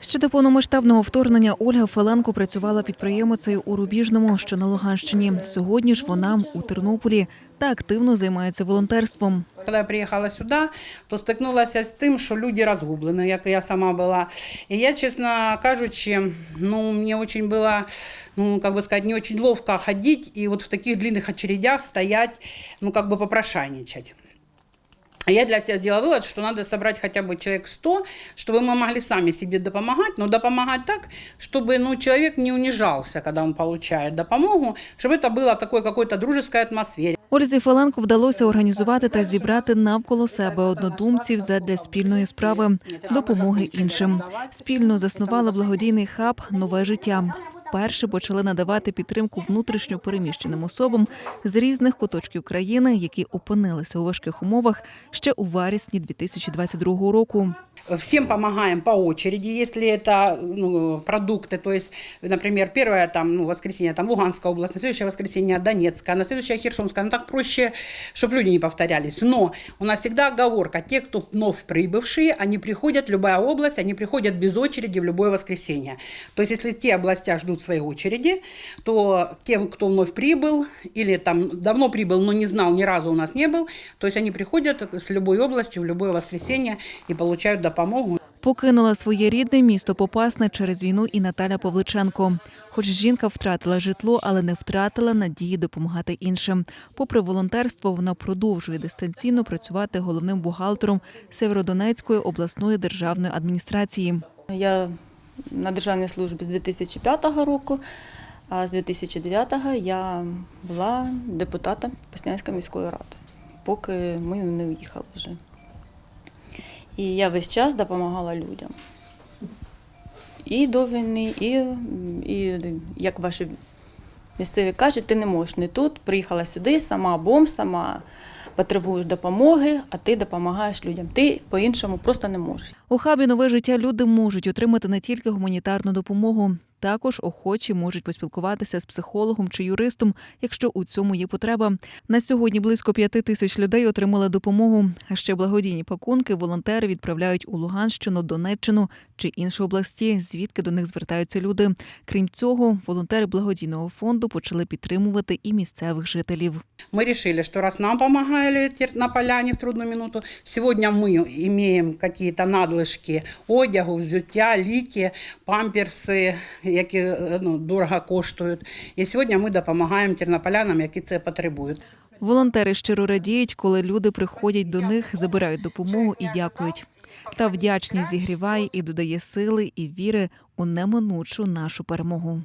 Ще до повномасштабного вторгнення Ольга Феленко працювала підприємицею у Рубіжному, що на Луганщині. Сьогодні ж вона у Тернополі та активно займається волонтерством. Коли я приїхала сюди, то стикнулася з тим, що люди розгублені, як я сама була. І я, чесно кажучи, ну, мені дуже було, ну, как бы сказать, не очень ловко ходити і от в таких длинних очередях стоять, ну, как бы попрошайничать. А Я для себя сделала вывод, что надо собрать хотя бы человек 100, чтобы мы могли сами себе допомагать, но допомагать так, чтобы ну, человек не унижался, когда он получает допомогу, чтобы это было в такой какой-то дружеской атмосфере. Ользі Феленко вдалося організувати та зібрати навколо себе однодумців задля спільної справи допомоги іншим. Спільно заснували благодійний хаб Нове життя. Вперше почали надавати підтримку внутрішньо переміщеним особам з різних куточків країни, які опинилися у важких умовах ще у вересні 2022 року. Всем помогаем по очереди, если это ну, продукты, то есть, например, первое там, ну, воскресенье там Луганская область, на следующее воскресенье Донецкая, на следующее Херсонская, ну так проще, чтобы люди не повторялись. Но у нас всегда оговорка, те, кто вновь прибывшие, они приходят, любая область, они приходят без очереди в любое воскресенье. То есть, если те областя ждут своей очереди, то тем, кто вновь прибыл, или там давно прибыл, но не знал, ни разу у нас не был, то есть они приходят с любой области в любое воскресенье и получают допомогу. Покинула своє рідне місто Попасне через війну і Наталя Павличенко. Хоч жінка втратила житло, але не втратила надії допомагати іншим. Попри волонтерство, вона продовжує дистанційно працювати головним бухгалтером Северодонецької обласної державної адміністрації. Я на державній службі з 2005 року, а з 2009 я була депутатом Поснянської міської ради, поки ми не уїхали вже. І я весь час допомагала людям. І до війни, і, і як ваші місцеві кажуть, ти не можеш не тут, приїхала сюди, сама бомж, сама потребуєш допомоги, а ти допомагаєш людям. Ти по-іншому просто не можеш. У хабі нове життя люди можуть отримати не тільки гуманітарну допомогу, також охочі можуть поспілкуватися з психологом чи юристом, якщо у цьому є потреба. На сьогодні близько п'яти тисяч людей отримали допомогу. А ще благодійні пакунки волонтери відправляють у Луганщину, Донеччину чи інші області, звідки до них звертаються люди. Крім цього, волонтери благодійного фонду почали підтримувати і місцевих жителів. Мы решили, что раз нам помогали тернополяне в трудную минуту, сегодня мы имеем какие-то надлишки одягу, взуття, ліки, памперси, які е, ну, дорого коштують. І сьогодні ми допомагаємо тернополянам, які це потребують. Волонтери щиро радіють, коли люди приходять до них, забирають допомогу і дякують. Та вдячність зігріває і додає сили і віри у неминучу нашу перемогу.